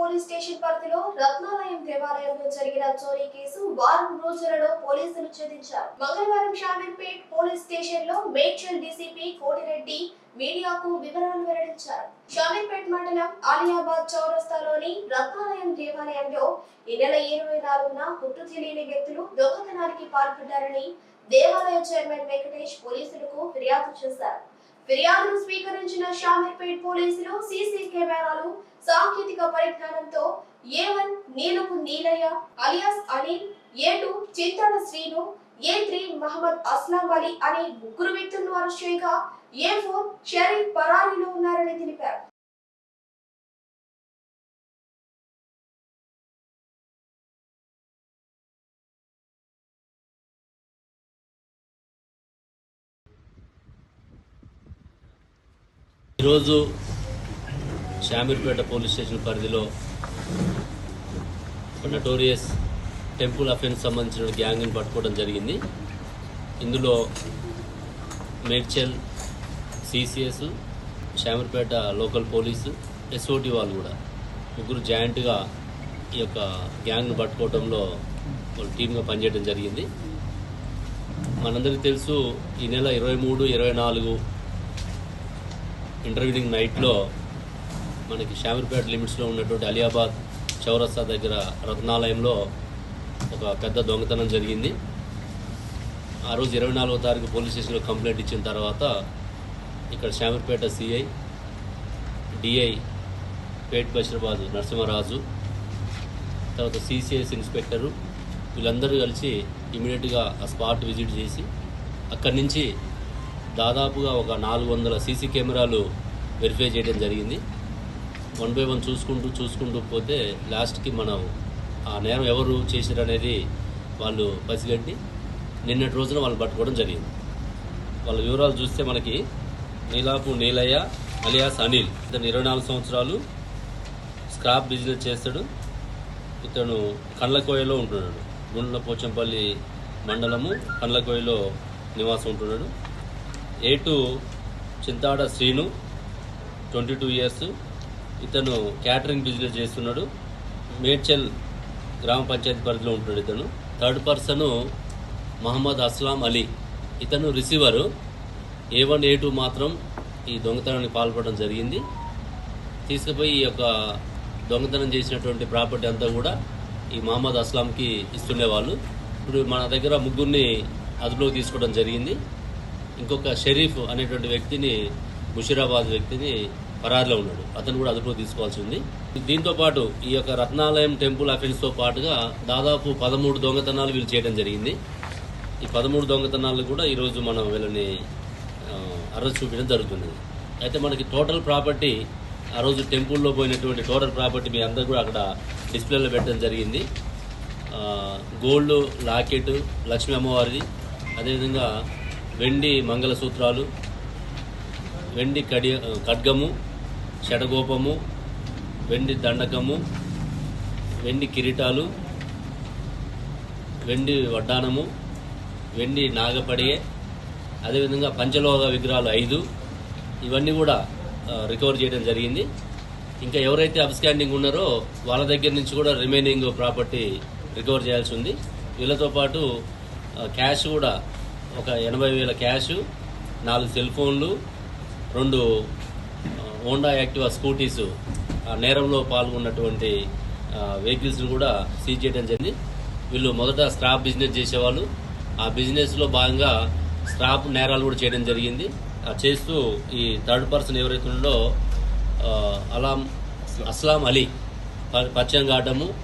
Police station పరిధిలో రత్నాలయం దేవాలయంలో జరిగిన చోరీ కేసు వారం రోజులలో పోలీసులు ఛేదించారు. మంగళవారం షామీర్పేట్ పోలీస్ స్టేషన్లో మేడ్చల్ డీసీపీ కోటిరెడ్డి మీడియాకు వివరాలు వెల్లడించారు. షామీర్పేట్ మండలం ఆలియాబాద్ చౌరస్తాలోని రత్నాలయం దేవాలయంలో ఈ నెల ఇరవై నాలుగున గుర్తు తెలియని వ్యక్తులు దొంగతనానికి పాల్పడ్డారని దేవాలయ చైర్మన్ వెంకటేష్ పోలీసులకు ఫిర్యాదు చేశారు. ఫిర్యాదును స్వీకరించిన షామీర్పేట్ పోలీసులు సీసీ కెమెరాలు సాంకేతిక పరిజ్ఞానంతో A one Neelapu Neelaiah alias Anil A two Chinthala Srinu A three Mohammed Aslam Ali అనే ముగ్గురు వ్యక్తులను అరెస్ట్ చేయగా ఏ ఫోర్ షరీఫ్ పరారీలో ఉన్నారని తెలిపారు. ఈరోజు శామీర్పేట పోలీస్ స్టేషన్ పరిధిలో నటోరియస్ టెంపుల్ అఫెన్స్ సంబంధించిన గ్యాంగ్ని పట్టుకోవడం జరిగింది. ఇందులో Medchal CCS Shamirpet local police SOT వాళ్ళు కూడా ముగ్గురు జాయింట్గా ఈ యొక్క గ్యాంగ్ను పట్టుకోవడంలో వాళ్ళు టీమ్గా పనిచేయడం జరిగింది. మనందరికీ తెలుసు ఈ నెల ఇరవై మూడు ఇరవై నాలుగు ఇంటర్వ్యూనింగ్ నైట్లో మనకి షామీర్పేట లిమిట్స్లో ఉన్నటువంటి అలియాబాద్ చౌరస్తా దగ్గర రత్నాలయంలో ఒక పెద్ద దొంగతనం జరిగింది. ఆ రోజు ఇరవై నాలుగో తారీఖు పోలీస్ స్టేషన్లో కంప్లైంట్ ఇచ్చిన తర్వాత ఇక్కడ శామీర్పేట సిఐ డిఐ పేట్ బషీరాబాద్ నరసింహరాజు తర్వాత సిసిఎస్ ఇన్స్పెక్టరు వీళ్ళందరూ కలిసి ఇమీడియట్గా ఆ స్పాట్ విజిట్ చేసి అక్కడి నుంచి దాదాపుగా ఒక నాలుగు వందల సీసీ కెమెరాలు వెరిఫై చేయడం జరిగింది. వన్ బై వన్ చూసుకుంటూ చూసుకుంటూ పోతే లాస్ట్కి మనం ఆ నేరం ఎవరు చేశారు అనేది వాళ్ళు పసిగట్టి నిన్నటి రోజున వాళ్ళు పట్టుకోవడం జరిగింది. వాళ్ళ వివరాలు చూస్తే మనకి నీలాపు నీలయ్య అలియాస్ అనిల్ ఇతను ఇరవై నాలుగు సంవత్సరాలు స్క్రాప్ బిజినెస్ చేస్తాడు. ఇతను కండ్లకోయలో ఉంటున్నాడు. గుండ్ల పోచంపల్లి మండలము కండ్లకోయలో నివాసం ఉంటున్నాడు. A two Chintada Srinu twenty two years ఇతను క్యాటరింగ్ బిజినెస్ చేస్తున్నాడు. మేడ్చల్ గ్రామ పంచాయతీ పరిధిలో ఉంటున్నాడు ఇతను. Third person Mohammed Aslam Ali. ఇతను receiver. A one A two మాత్రం ఈ దొంగతనానికి పాల్పడడం జరిగింది. తీసుకుపోయి ఈ యొక్క దొంగతనం చేసినటువంటి ప్రాపర్టీ అంతా కూడా ఈ మహమ్మద్ అస్లాంకి ఇస్తుండేవాళ్ళు. ఇప్పుడు మన దగ్గర ముగ్గురిని అదుపులోకి తీసుకోవడం జరిగింది. ఇంకొక షరీఫ్ అనేటువంటి వ్యక్తిని ముషీరాబాద్ వ్యక్తిని పరారిలో ఉన్నాడు. అతను కూడా అదుపులో తీసుకోవాల్సి ఉంది. దీంతో పాటు ఈ యొక్క రత్నాలయం టెంపుల్ అఫెన్స్తో పాటుగా దాదాపు పదమూడు దొంగతనాలు వీళ్ళు చేయడం జరిగింది. ఈ పదమూడు దొంగతనాలు కూడా ఈరోజు మనం వీళ్ళని అరెస్ట్ చూపించడం జరుగుతుంది. అయితే మనకి టోటల్ ప్రాపర్టీ ఆ రోజు టెంపుల్లో పోయినటువంటి టోటల్ ప్రాపర్టీ మీ అందరు కూడా అక్కడ డిస్ప్లేలో పెట్టడం జరిగింది. గోల్డ్ లాకెట్ లక్ష్మీ అమ్మవారిది అదేవిధంగా వెండి మంగళసూత్రాలు వెండి కడి ఖడ్గము షడగోపము వెండి దండకము వెండి కిరీటాలు వెండి వడ్డానము వెండి నాగపడియే అదేవిధంగా పంచలోహ విగ్రహాలు ఐదు. ఇవన్నీ కూడా రికవర్ చేయడం జరిగింది. ఇంకా ఎవరైతే అబ్స్కాండింగ్ ఉన్నారో వాళ్ళ దగ్గర నుంచి కూడా రిమైనింగ్ ప్రాపర్టీ రికవర్ చేయాల్సి ఉంది. వీళ్ళతో పాటు క్యాష్ కూడా ఒక ఎనభై వేల క్యాష్ నాలుగు సెల్ ఫోన్లు రెండు హోండా యాక్టివా స్కూటీస్ ఆ నేరంలో పాల్గొన్నటువంటి వెహికల్స్ని కూడా సీజ్ చేయడం జరిగింది. వీళ్ళు మొదట స్క్రాప్ బిజినెస్ చేసేవాళ్ళు. ఆ బిజినెస్లో భాగంగా స్క్రాప్ నేరాలు కూడా చేయడం జరిగింది. ఆ చేస్తూ ఈ థర్డ్ పర్సన్ ఎవరైతే ఉందో అలాం అస్లాం అలీ ప- పరిచయం కావడము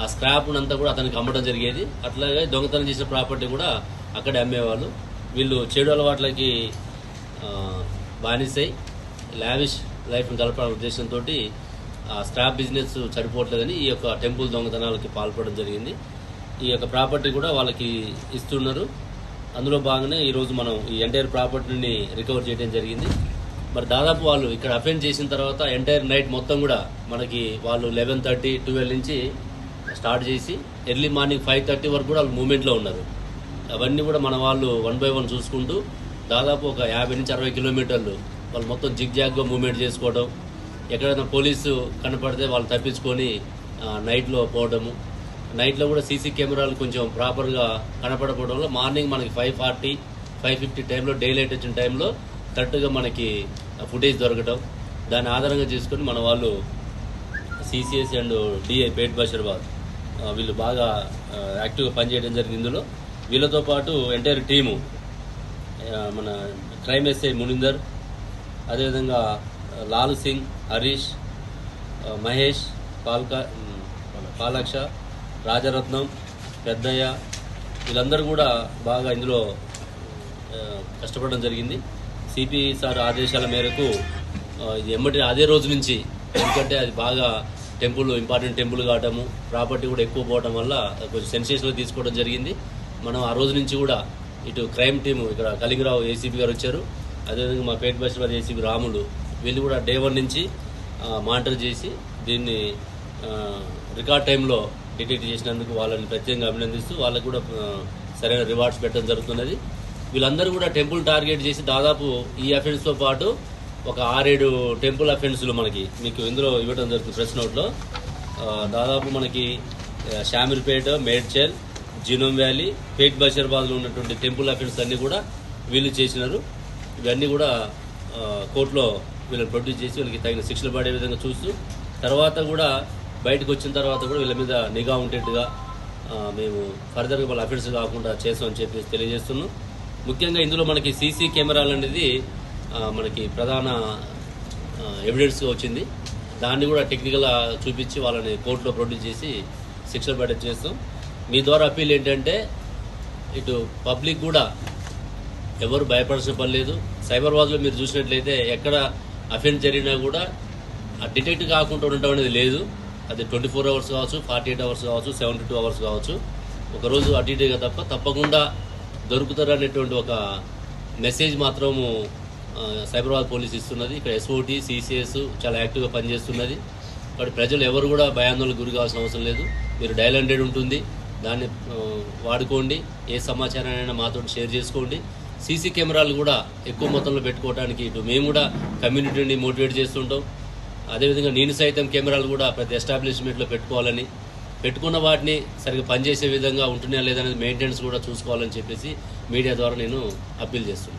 ఆ స్క్రాప్ను అంతా కూడా అతనికి అమ్మడం జరిగేది. అట్లాగే దొంగతనం చేసిన ప్రాపర్టీ కూడా అక్కడే అమ్మేవాళ్ళు. వీళ్ళు చెడు అలవాట్లకి బానిసై లావిష్ లైఫ్ని గడపాలనే ఉద్దేశంతో ఆ స్క్రాప్ బిజినెస్ సరిపోవట్లేదని ఈ యొక్క టెంపుల్ దొంగతనాలకి పాల్పడడం జరిగింది. ఈ యొక్క ప్రాపర్టీ కూడా వాళ్ళకి ఇస్తున్నారు. అందులో భాగంగానే ఈరోజు మనం ఈ ఎంటైర్ ప్రాపర్టీని రికవర్ చేయడం జరిగింది. మరి దాదాపు వాళ్ళు ఇక్కడ అఫెండ్ చేసిన తర్వాత ఎంటైర్ నైట్ మొత్తం కూడా మనకి వాళ్ళు లెవెన్ థర్టీ ట్వెల్వ్ నుంచి స్టార్ట్ చేసి ఎర్లీ మార్నింగ్ ఫైవ్ థర్టీ వరకు కూడా వాళ్ళు మూమెంట్లో ఉన్నారు. అవన్నీ కూడా మన వాళ్ళు వన్ బై వన్ చూసుకుంటూ దాదాపు ఒక యాభై నుంచి అరవై కిలోమీటర్లు వాళ్ళు మొత్తం జిగ్ జాగ్గా చేసుకోవడం ఎక్కడైనా పోలీసు కనపడితే వాళ్ళు తప్పించుకొని నైట్లో పోవడము. నైట్లో కూడా సీసీ కెమెరాలు కొంచెం ప్రాపర్గా కనపడకపోవడం వల్ల మార్నింగ్ మనకి ఫైవ్ ఫార్టీ ఫైవ్ ఫిఫ్టీ టైంలో డే లైట్ వచ్చిన టైంలో కరెక్ట్గా మనకి ఫుటేజ్ దొరకటం. దాన్ని ఆధారంగా చేసుకొని మన వాళ్ళు CCS and DI Pet Basheerabad వీళ్ళు బాగా యాక్టివ్గా పనిచేయడం జరిగింది ఇందులో. వీళ్ళతో పాటు ఎంటైర్ టీము మన క్రైమ్ ఎస్ఐ మునిందర్ అదేవిధంగా లాల్ సింగ్ హరీష్ మహేష్ పాల్కా పాలాక్ష రాజరత్నం పెద్దయ్య వీళ్ళందరూ కూడా బాగా ఇందులో కష్టపడడం జరిగింది. సిపి సార్ ఆదేశాల మేరకు ఇది ఎమ్మటి అదే రోజు నుంచి ఎందుకంటే అది బాగా టెంపుల్ ఇంపార్టెంట్ టెంపుల్ కావటము ప్రాపర్టీ కూడా ఎక్కువ పోవడం వల్ల కొంచెం సెన్సేషన్ తీసుకోవడం జరిగింది. మనం ఆ రోజు నుంచి కూడా ఇటు క్రైమ్ టీము ఇక్కడ కలింగరావు ఏసీపీ గారు వచ్చారు. అదేవిధంగా మా పేట బస్టర్ చేసి రాములు వీళ్ళు కూడా డే వన్ నుంచి మానిటర్ చేసి దీన్ని రికార్డ్ టైంలో డిటెక్ట్ చేసినందుకు వాళ్ళని ప్రత్యేకంగా అభినందిస్తూ వాళ్ళకు కూడా సరైన రివార్డ్స్ పెట్టడం జరుగుతున్నది. వీళ్ళందరూ కూడా టెంపుల్ టార్గెట్ చేసి దాదాపు ఈ అఫెన్స్తో పాటు ఒక ఆరేడు టెంపుల్ అఫెన్స్లు మనకి మీకు ఇందులో ఇవ్వడం జరుగుతుంది ప్రెస్ నోట్లో. దాదాపు మనకి ఆ, షామీర్పేట మేడ్చల్ జీనోమ్ వ్యాలీ పేట్ బషీర్బాద్లో ఉన్నటువంటి టెంపుల్ అఫెన్స్ అన్నీ కూడా వీళ్ళు చేసినారు. ఇవన్నీ కూడా కోర్టులో వీళ్ళని ప్రొడ్యూస్ చేసి వీళ్ళకి తగిన శిక్షలు పడే విధంగా చూస్తూ తర్వాత కూడా బయటకు వచ్చిన తర్వాత కూడా వీళ్ళ మీద నిఘా ఉండేట్టుగా మేము ఫర్దర్గా వాళ్ళ అఫెన్స్ కాకుండా చేస్తామని చెప్పేసి తెలియజేస్తున్నాం. ముఖ్యంగా ఇందులో మనకి సీసీ కెమెరాలు అనేది మనకి ప్రధాన ఎవిడెన్స్గా వచ్చింది. దాన్ని కూడా టెక్నికల్గా చూపించి వాళ్ళని కోర్టులో ప్రొడ్యూస్ చేసి శిక్షలు పడే చేస్తాం. మీ ద్వారా అప్పీల్ ఏంటంటే ఇటు పబ్లిక్ కూడా ఎవరు భయపడాల్సిన పని లేదు. సైబరాబాద్లో మీరు చూసినట్లయితే ఎక్కడ అఫెన్స్ జరిగినా కూడా ఆ డిటెక్ట్ కాకుండా ఉండటం అనేది లేదు. అది ట్వంటీ ఫోర్ అవర్స్ కావచ్చు ఫార్టీ ఎయిట్ అవర్స్ కావచ్చు సెవెంటీ టూ అవర్స్ కావచ్చు. ఒకరోజు అటు ఇటుగా తప్ప తప్పకుండా దొరుకుతారు అనేటువంటి ఒక మెసేజ్ మాత్రము సైబరాబాద్ పోలీస్ ఇస్తున్నది. ఇక్కడ ఎస్ఓటి సిసిఎస్ చాలా యాక్టివ్గా పనిచేస్తున్నది. ఇక్కడ ప్రజలు ఎవరు కూడా భయాందోళనకు గురి కావాల్సిన అవసరం లేదు. మీరు డైల్ హండ్రెడ్ ఉంటుంది. దాన్ని వాడుకోండి. ఏ సమాచారాన్ని మాతో షేర్ చేసుకోండి. సీసీ కెమెరాలు కూడా ఎక్కువ మొత్తంలో పెట్టుకోవడానికి ఇటు మేము కూడా కమ్యూనిటీని మోటివేట్ చేస్తుంటాం. అదేవిధంగా నేను సైతం కెమెరాలు కూడా ప్రతి ఎస్టాబ్లిష్మెంట్లో పెట్టుకోవాలని పెట్టుకున్న వాటిని సరిగ్గా పనిచేసే విధంగా ఉంటున్నాయా లేదనేది మెయింటెనెన్స్ కూడా చూసుకోవాలని చెప్పేసి మీడియా ద్వారా నేను అప్పీల్ చేస్తున్నాను.